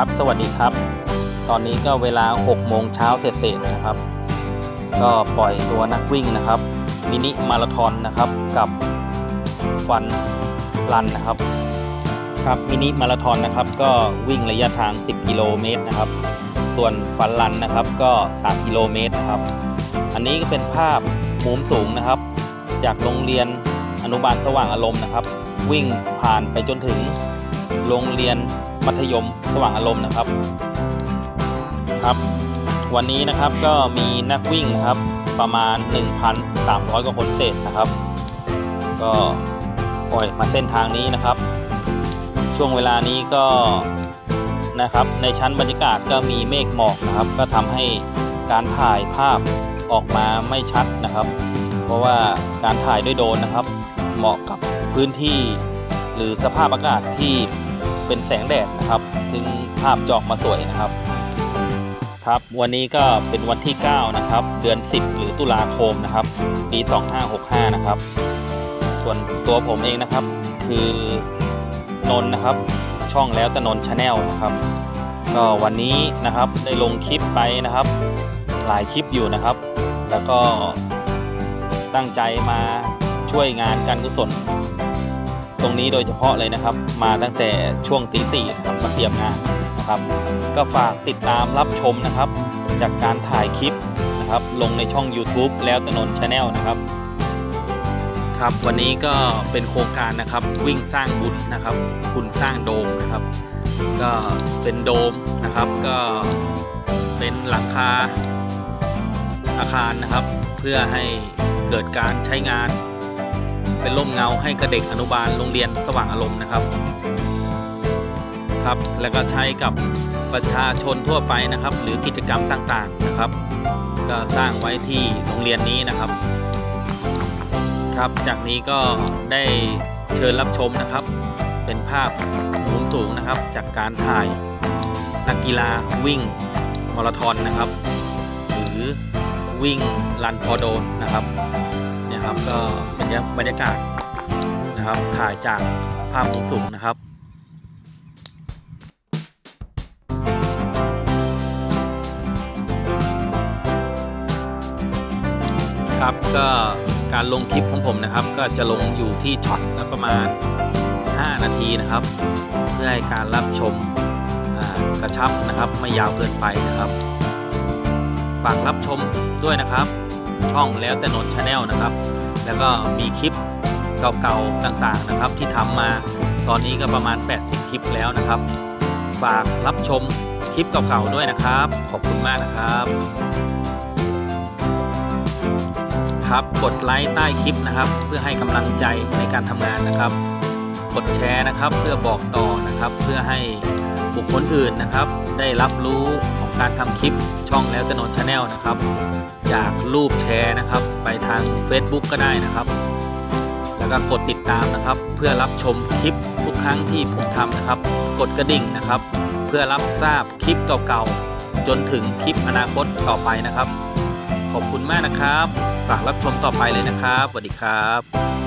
ครับ สวัสดีครับ ตอนนี้ก็เวลา 6 โมงเช้าเศษๆนะครับ ก็ปล่อยตัวนักวิ่งนะครับ มินิมาราธอนนะครับกับฟันรันนะครับ ครับมินิมาราธอนนะครับก็วิ่งระยะทาง 10 กิโลเมตรนะครับ ส่วนฟันรันนะครับก็ 3 กิโลเมตรนะครับ อันนี้ก็เป็นภาพมุมสูงนะครับ จากโรงเรียนอนุบาลสว่างอารมณ์นะครับ วิ่งผ่านไปจนถึงโรงเรียน มัธยมสว่างอารมณ์นะครับครับ วันนี้นะครับก็มีนักวิ่งครับประมาณ 1,300กว่าคนเศษนะครับ ก็ปล่อยมาเส้นทางนี้นะครับ ช่วงเวลานี้ก็นะครับในชั้นบรรยากาศก็มีเมฆหมอกนะครับ ก็ทำให้การถ่ายภาพออกมาไม่ชัดนะครับ เพราะว่าการถ่ายด้วยโดรนนะครับ เหมาะกับพื้นที่หรือสภาพอากาศที่ เป็นแสงแดดนะครับ ถึงภาพจะออกมาสวยนะครับ ครับ วันนี้ก็เป็นวันที่ 9 นะครับ เดือน 10 หรือตุลาคมนะครับ ปี 2565 นะครับ ส่วนตัวผมเองนะครับ คือนนท์นะครับ ช่องแล้วแต่นนชาแนลนะครับ ก็วันนี้นะครับได้ลงคลิปไปนะครับ หลายคลิปอยู่นะครับ แล้วก็ตั้งใจมาช่วยงานการกุศล ตรงนี้โดยเฉพาะเลยนะครับ มาตั้งแต่ช่วงตีสี่นะครับมาเตรียมงานนะครับ ก็ฝากติดตามรับชมนะครับ จากการถ่ายคลิปนะครับ ลงในช่อง YouTube แล้วแต่นนชาแนลนะครับครับวันนี้ก็เป็นโครงการนะครับวิ่งสร้างบุญนะครับ คุณสร้างโดมนะครับ ก็เป็นโดมนะครับ ก็เป็นหลังคาอาคารนะครับ เพื่อให้เกิดการใช้งาน เป็นร่มเงาให้กับเด็กอนุบาลโรงเรียนสว่างอารมณ์นะครับ ครับ แล้วก็ใช้กับประชาชนทั่วไปนะครับ หรือกิจกรรมต่างๆนะครับ ก็สร้างไว้ที่โรงเรียนนี้นะครับ ครับจากนี้ก็ได้เชิญรับชมนะครับ เป็นภาพมุมสูงนะครับ จากการถ่ายนักกีฬาวิ่งมาราธอนนะครับ หรือวิ่งรันพอโดนนะครับ ครับ ก็เป็นบรรยากาศนะครับถ่ายจากภาพมุมสูงนะครับครับก็การลงคลิปของผมนะครับ ก็จะลงอยู่ที่ช็อตละประมาณ 5 นาทีนะครับ เพื่อให้การรับชมกระชับนะครับ ไม่ยาวเกินไปนะครับ ฝากรับชมด้วยนะครับ ช่องแล้วแต่นนชาแนลนะครับ แล้วก็มีคลิปเก่าๆต่างๆนะครับ ที่ทำมาตอนนี้ก็ประมาณ 80 คลิปแล้วนะครับ ฝากรับชมคลิปเก่าๆด้วยนะครับ ขอบคุณมากนะครับ ครับกดไลค์ใต้คลิปนะครับ เพื่อให้กำลังใจในการทำงานนะครับ กดแชร์นะครับ เพื่อบอกต่อนะครับ เพื่อให้บุคคลอื่นนะครับ ได้รับรู้ของการทำคลิปช่องแล้วแต่นนชาแนลนะครับ จากรูปแชร์นะครับ ไปทาง Facebook ก็ได้นะครับ แล้วก็กดติดตามนะครับ เพื่อรับชมคลิปทุกครั้งที่ผมทำนะครับ กดกระดิ่งนะครับ เพื่อรับทราบคลิปเก่าๆจนถึงคลิปอนาคตต่อไปนะครับ ขอบคุณมากนะครับฝากรับชมต่อไปเลยนะครับสวัสดีครับ